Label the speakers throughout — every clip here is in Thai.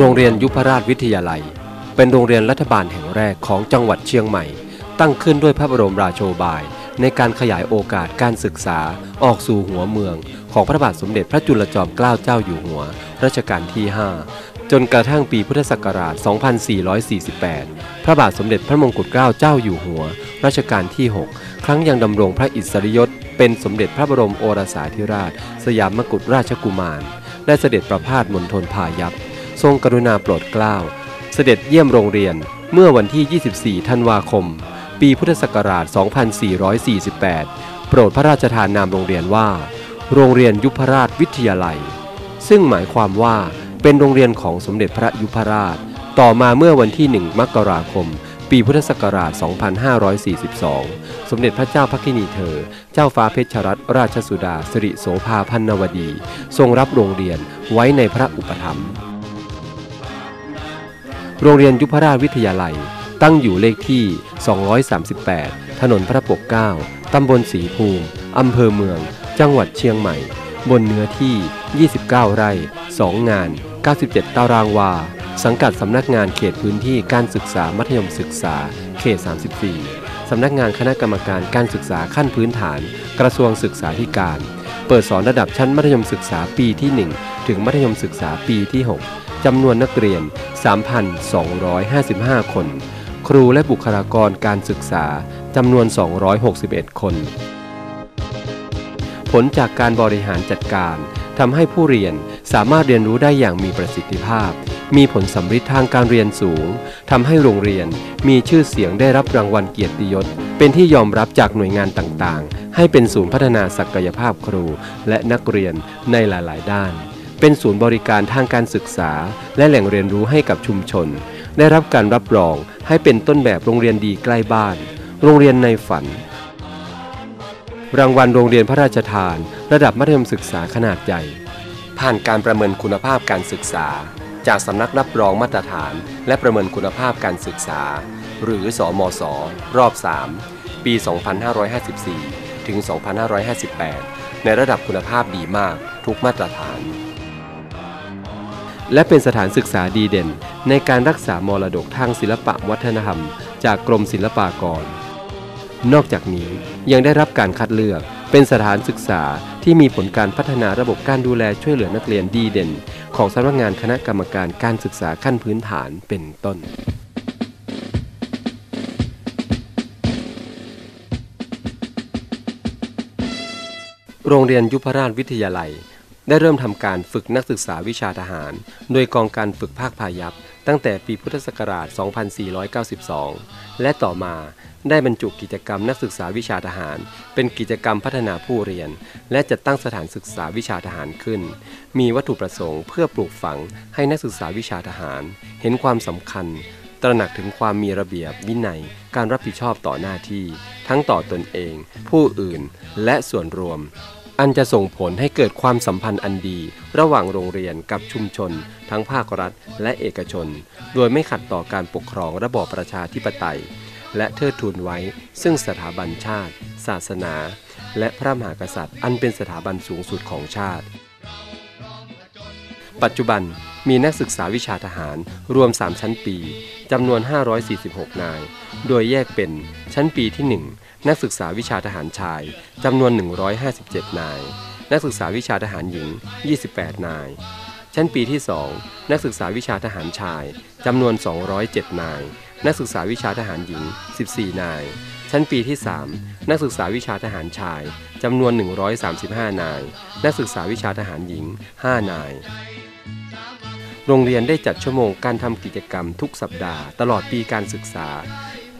Speaker 1: โรงเรียนยุพราชวิทยาลัย เป็นโรงเรียนรัฐบาลแห่งแรกของจังหวัดเชียงใหม่ ตั้งขึ้นด้วยพระบรมราโชบาย ในการขยายโอกาสการศึกษาออกสู่หัวเมือง ของพระบาทสมเด็จพระจุลจอมเกล้าเจ้าอยู่หัว รัชกาลที่ 5 จนกระทั่งปีพุทธศักราช 2448 พระบาทสมเด็จพระมงกุฎเกล้าเจ้าอยู่หัว รัชกาลที่ 6 ครั้งยังดำรงพระอิสริยศเป็นสมเด็จพระบรมโอรสาธิราช สยามกุฎราชกุมารได้เสด็จประพาสมณฑลพายัพ ทรงกรุณาโปรดเกล้า เสด็จเยี่ยมโรงเรียนเมื่อวันที่ 24 ธันวาคม ปีพุทธศักราช 2448 โปรดพระราชทานนามโรงเรียนว่า โรงเรียนยุพราชวิทยาลัย ซึ่งหมายความว่าเป็นโรงเรียนของสมเด็จพระยุพราช ต่อมาเมื่อวันที่ 1 มกราคม ปีพุทธศักราช 2542 สมเด็จพระเจ้าพักินีเธอ เจ้าฟ้าเพชรรัตนราชสุดาสิริโสภาพันนวดี ทรงรับโรงเรียนไว้ในพระอุปถัมภ์ โรงเรียนยุพราชวิทยาลัย ตั้งอยู่เลขที่ 238 ถนนพระปกเกล้าตำบลสีภูมิ อำเภอเมือง จังหวัดเชียงใหม่ บนเนื้อที่ 29 ไร่ 2 งาน 97 ตารางวา สังกัดสำนักงานเขตพื้นที่การศึกษามัธยมศึกษา เขต 34 สำนักงานคณะกรรมการการศึกษาขั้นพื้นฐาน กระทรวงศึกษาธิการ เปิดสอนระดับชั้นมัธยมศึกษาปีที่ 1 ถึงมัธยมศึกษาปีที่ 6 จำนวนนักเรียน 3,255 คน ครูและบุคลากรการศึกษาจำนวน 261 คน ผลจากการบริหารจัดการทำให้ผู้เรียนสามารถเรียนรู้ได้อย่างมีประสิทธิภาพ มีผลสำฤทธิ์ทางการเรียนสูง ทำให้โรงเรียนมีชื่อเสียงได้รับรางวัลเกียรติยศ เป็นที่ยอมรับจากหน่วยงานต่างๆ ให้เป็นศูนย์พัฒนาศักยภาพครูและนักเรียนในหลาย ๆ ด้าน เป็นศูนย์บริการทางการศึกษา และแหล่งเรียนรู้ให้กับชุมชน ได้รับการรับรองให้เป็นต้นแบบโรงเรียนดีใกล้บ้าน โรงเรียนในฝัน รางวัลโรงเรียนพระราชทาน ระดับมัธยมศึกษาขนาดใหญ่ ผ่านการประเมินคุณภาพการศึกษา จากสำนักรับรองมาตรฐาน และประเมินคุณภาพการศึกษา หรือสอมศรอบ 3 ปี 2554 ถึง 2558 ในระดับคุณภาพดีมากทุกมาตรฐาน และเป็นสถานศึกษาดีเด่น ในการรักษามรดกทางศิลปะวัฒนธรรม จากกรมศิลปากร นอกจากนี้ยังได้รับการคัดเลือกเป็นสถานศึกษาที่มีผลการพัฒนาระบบการดูแลช่วยเหลือนักเรียนดีเด่น ของสำนักงานคณะกรรมการการศึกษาขั้นพื้นฐานเป็นต้น โรงเรียนยุพราชวิทยาลัย ได้เริ่มทำการฝึกนักศึกษาวิชาทหาร โดยกองการฝึกภาคพายัพตั้งแต่ปีพุทธศักราช 2492 และต่อมาได้บรรจุกิจกรรมนักศึกษาวิชาทหาร เป็นกิจกรรมพัฒนาผู้เรียน และจัดตั้งสถานศึกษาวิชาทหารขึ้น มีวัตถุประสงค์เพื่อปลูกฝังให้นักศึกษาวิชาทหาร เห็นความสำคัญ ตระหนักถึงความมีระเบียบวินัย การรับผิดชอบต่อหน้าที่ ทั้งต่อตนเอง ผู้อื่น และส่วนรวม อันจะส่งผลให้เกิดความสัมพันธ์อันดี ระหว่างโรงเรียนกับชุมชน ทั้งภาครัฐและเอกชน โดยไม่ขัดต่อการปกครองระบอบประชาธิปไตย และเทิดทูนไว้ ซึ่งสถาบันชาติ ศาสนา และพระมหากษัตริย์ อันเป็นสถาบันสูงสุดของชาติ ปัจจุบัน มีนักศึกษาวิชาทหารรวม 3 ชั้นปีจำนวน 546 นาย โดยแยกเป็นชั้นปีที่ 1 นักศึกษาวิชาทหารชายจำนวน 157 นาย นักศึกษาวิชาทหารหญิง 28 นาย ชั้นปีที่ 2 นักศึกษาวิชาทหารชายจำนวน 207 นาย นักศึกษาวิชาทหารหญิง 14 นาย ชั้นปีที่ 3 นักศึกษาวิชาทหารชายจำนวน 135 นาย นักศึกษาวิชาทหารหญิง 5 นาย โรงเรียนได้จัดชั่วโมงการทำกิจกรรมทุกสัปดาห์ตลอดปีการศึกษา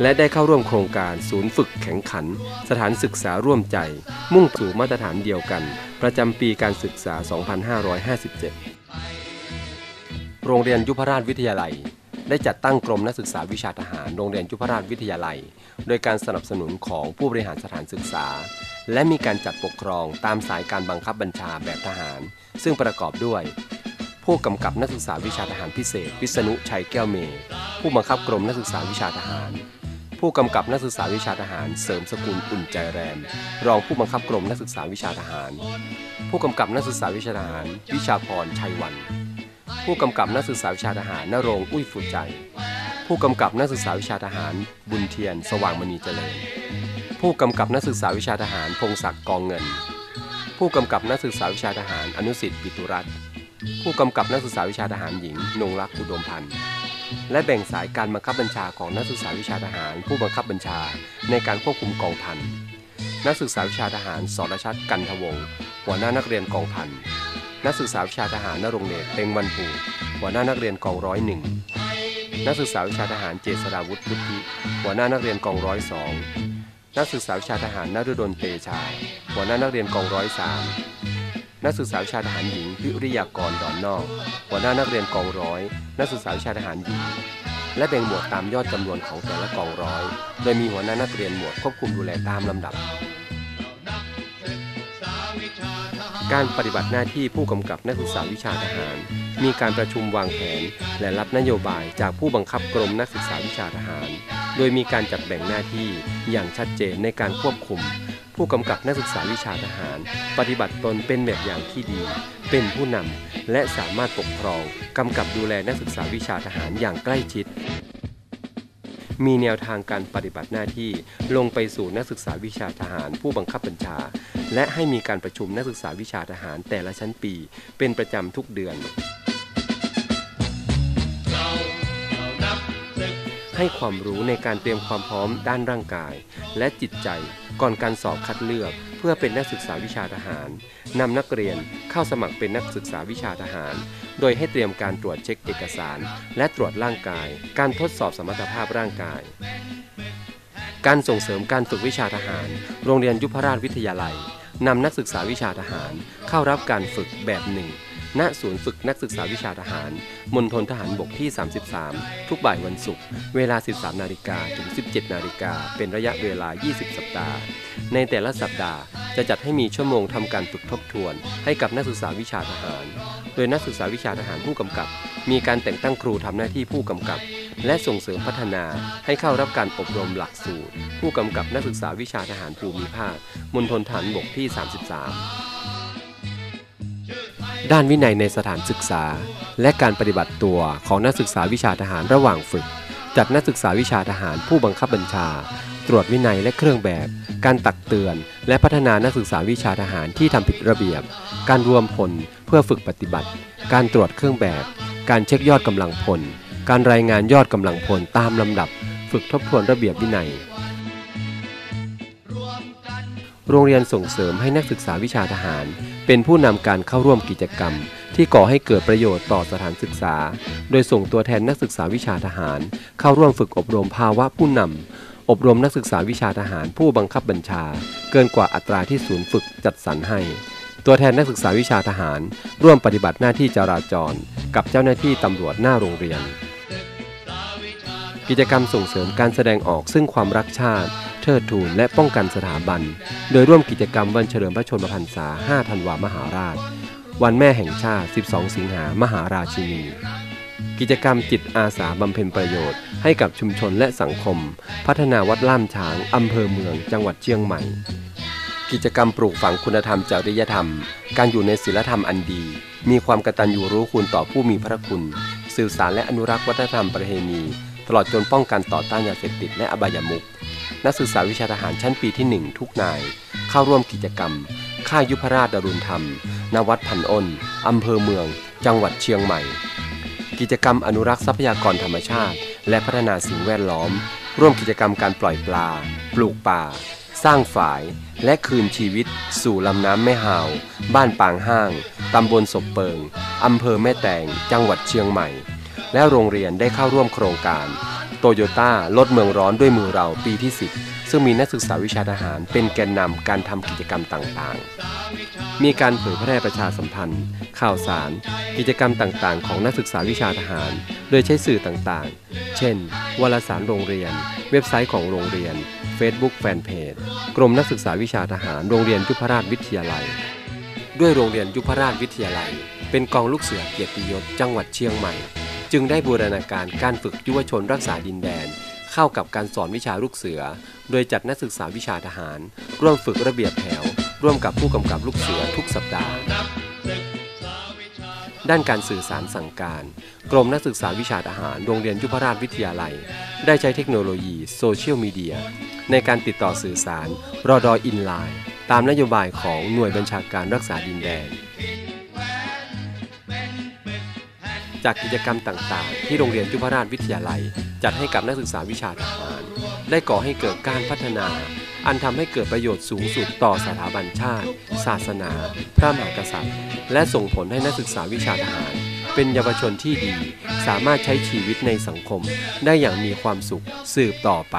Speaker 1: และได้เข้าร่วมโครงการศูนย์ฝึกแข่งขัน สถานศึกษาร่วมใจ มุ่งสู่มาตรฐานเดียวกัน ประจำปีการศึกษา 2557 โรงเรียนยุพราชวิทยาลัย ได้จัดตั้งกรมนักศึกษาวิชาทหารโรงเรียนยุพราชวิทยาลัย โดยการสนับสนุนของผู้บริหารสถานศึกษา และมีการจัดปกครองตามสายการบังคับบัญชาแบบทหาร ซึ่งประกอบด้วย ผู้กำกับนักศึกษาวิชาทหารพิเศษ วิษณุชัยแก้วเมย์ผู้บังคับกรมนักศึกษาวิชาทหาร ผู้กำกับนักศึกษาวิชาทหาร เสริมสกุลอุ่นใจแรม รองผู้บังคับกรมนักศึกษาวิชาทหาร ผู้กำกับนักศึกษาวิชาทหาร วิชาพรชัยวัน ผู้กำกับนักศึกษาวิชาทหารนรงอุ้ยฟุใจ ผู้กำกับนักศึกษาวิชาทหาร บุญเทียน สว่างมณีเจริญ ผู้กำกับนักศึกษาวิชาทหารพงศักดิ์กองเงิน ผู้กำกับนักศึกษาวิชาทหารอนุสิทธิ์ปิตุรัตน์ ผู้กำกับนักศึกษาวิชาทหารหญิงนงรักอุดมพันธ์และแบ่งสายการบังคับบัญชาของนักศึกษาวิชาทหาร ผู้บังคับบัญชาในการควบคุมกองพันนักศึกษาวิชาทหารสรชัดกันทวงศ์หัวหน้านักเรียนกองพันนักศึกษาวิชาทหารนรงเดชเต็งวันผูหัวหน้านักเรียนกองร้อยหนึ่งนักศึกษาวิชาทหารเจษฎาวุฒิพุทธิหัวหน้านักเรียนกองร้อยสองนักศึกษาวิชาทหารนฤดลเตชา หัวหน้านักเรียนกองร้อยสาม นักศึกษาวิชาทหารหญิงพิริยากรดอนนอก หัวหน้านักเรียนกองร้อย นักศึกษาวิชาทหารหญิง และแบ่งหมวดตามยอดจำนวนของแต่ละกองร้อย โดยมีหัวหน้านักเรียนหมวดควบคุมดูแลตามลำดับ การปฏิบัติหน้าที่ผู้กำกับนักศึกษาวิชาทหาร มีการประชุมวางแผน และรับนโยบายจากผู้บังคับกรมนักศึกษาวิชาทหาร โดยมีการจัดแบ่งหน้าที่อย่างชัดเจนในการควบคุม ผู้กำกับนักศึกษาวิชาทหาร ปฏิบัติตนเป็นแบบอย่างที่ดี เป็นผู้นำและสามารถปกครองกำกับดูแลนักศึกษาวิชาทหารอย่างใกล้ชิด มีแนวทางการปฏิบัติหน้าที่ลงไปสู่นักศึกษาวิชาทหาร ผู้บังคับบัญชา และให้มีการประชุมนักศึกษาวิชาทหารแต่ละชั้นปี เป็นประจำทุกเดือน ให้ความรู้ในการเตรียมความพร้อมด้านร่างกาย และจิตใจก่อนการสอบคัดเลือก เพื่อเป็นนักศึกษาวิชาทหารนำนักเรียนเข้าสมัครเป็นนักศึกษาวิชาทหาร โดยให้เตรียมการตรวจเช็คเอกสาร และตรวจร่างกาย การทดสอบสมรรถภาพร่างกาย การส่งเสริมการฝึกวิชาทหาร โรงเรียนยุพราชวิทยาลัยนำนักศึกษาวิชาทหารเข้ารับการฝึกแบบหนึ่ง ณศูนย์ฝึกนักศึกษาวิชาทหาร มณฑลทหารบกที่ 33 ทุกบ่ายวันศุกร์ เวลา 13 นาฬิกาถึง 17 นาฬิกา เป็นระยะเวลา 20 สัปดาห์ ในแต่ละสัปดาห์จะจัดให้มีชั่วโมงทำการฝึกทบทวน ให้กับนักศึกษาวิชาทหาร โดยนักศึกษาวิชาทหารผู้กำกับ มีการแต่งตั้งครูทำหน้าที่ผู้กำกับ และส่งเสริมพัฒนาให้เข้ารับการอบรมหลักสูตร ผู้กำกับนักศึกษาวิชาทหารภูมิภาค มณฑลฐานบกที่ 33 ด้านวินัยในสถานศึกษา และการปฏิบัติตัวของนักศึกษาวิชาทหารระหว่างฝึก จัดนักศึกษาวิชาทหารผู้บังคับบัญชา ตรวจวินัยและเครื่องแบบ การตักเตือน และพัฒนานักศึกษาวิชาทหารที่ทำผิดระเบียบ การรวมพลเพื่อฝึกปฏิบัติ การตรวจเครื่องแบบ การเช็คยอดกำลังพล การรายงานยอดกำลังพลตามลำดับ ฝึกทบทวนระเบียบวินัย โรงเรียนส่งเสริมให้นักศึกษาวิชาทหาร เป็นผู้นำการเข้าร่วมกิจกรรม ที่ก่อให้เกิดประโยชน์ต่อสถานศึกษา โดยส่งตัวแทนนักศึกษาวิชาทหาร เข้าร่วมฝึกอบรมภาวะผู้นำ อบรมนักศึกษาวิชาทหารผู้บังคับบัญชา เกินกว่าอัตราที่ศูนย์ฝึกจัดสรรให้ ตัวแทนนักศึกษาวิชาทหาร ร่วมปฏิบัติหน้าที่จราจร กับเจ้าหน้าที่ตำรวจหน้าโรงเรียน กิจกรรมส่งเสริมการแสดงออกซึ่งความรักชาติ เทิดทูนและป้องกันสถาบัน โดยร่วมกิจกรรมวันเฉลิมพระชนมพรรษา 5 ธันวามหาราช วันแม่แห่งชาติ 12 สิงหามหาราชินี กิจกรรมจิตอาสาบำเพ็ญประโยชน์ ให้กับชุมชนและสังคม พัฒนาวัดล่ามช้างอำเภอเมือง จังหวัดเชียงใหม่ กิจกรรมปลูกฝังคุณธรรมจริยธรรม การอยู่ในศีลธรรมอันดี มีความกตัญญูรู้คุณต่อผู้มีพระคุณ สื่อสารและอนุรักษ์วัฒนธรรมประเพณีตลอดจนป้องกันต่อต้านยาเสพติดและอบายมุข นักศึกษาวิชาทหารชั้นปีที่ 1 ทุกนาย เข้าร่วมกิจกรรม ค่ายยุพราชดารุณธรรม ณ วัดพันอ้น อำเภอเมือง จังหวัดเชียงใหม่ กิจกรรมอนุรักษ์ทรัพยากรธรรมชาติ และพัฒนาสิ่งแวดล้อม ร่วมกิจกรรมการปล่อยปลา ปลูกป่า สร้างฝาย และคืนชีวิต สู่ลำน้ำแม่หาว บ้านปางห้าง ตำบลศพเปิง อำเภอแม่แตง จังหวัดเชียงใหม่ และโรงเรียนได้เข้าร่วมโครงการ โตโยต้าลดเมืองร้อนด้วยมือเราปีที่ 10 ซึ่งมีนักศึกษาวิชาทหารเป็นแกนนำการทำกิจกรรมต่างๆ มีการเผยแพร่ประชาสัมพันธ์ ข่าวสาร กิจกรรมต่างๆ ของนักศึกษาวิชาทหาร โดยใช้สื่อต่างๆ เช่น วารสารโรงเรียน เว็บไซต์ของโรงเรียน Facebook แฟนเพจกรมนักศึกษาวิชาทหารโรงเรียนยุพราชวิทยาลัย ด้วยโรงเรียนยุพราชวิทยาลัย เป็นกองลูกเสือเกียรติยศจังหวัดเชียงใหม่ จึงได้บูรณาการการฝึกยุวชนรักษาดินแดน เข้ากับการสอนวิชาลูกเสือ โดยจัดนักศึกษาวิชาทหาร ร่วมฝึกระเบียบแถว ร่วมกับผู้กำกับลูกเสือทุกสัปดาห์ ด้านการสื่อสารสั่งการ กรมนักศึกษาวิชาทหารโรงเรียนยุพราชวิทยาลัย ได้ใช้เทคโนโลยีโซเชียลมีเดียในการติดต่อสื่อสารรอดออินไลน์ตามนโยบายของหน่วยบัญชาการรักษาดินแดน จากกิจกรรมต่างๆ ที่โรงเรียนยุพราชวิทยาลัย จัดให้กับนักศึกษาวิชาทหาร ได้ก่อให้เกิดการพัฒนา อันทำให้เกิดประโยชน์สูงสุดต่อสถาบันชาติ ศาสนา พระมหากษัตริย์ และส่งผลให้นักศึกษาวิชาทหาร เป็นเยาวชนที่ดี สามารถใช้ชีวิตในสังคม ได้อย่างมีความสุขสืบต่อไป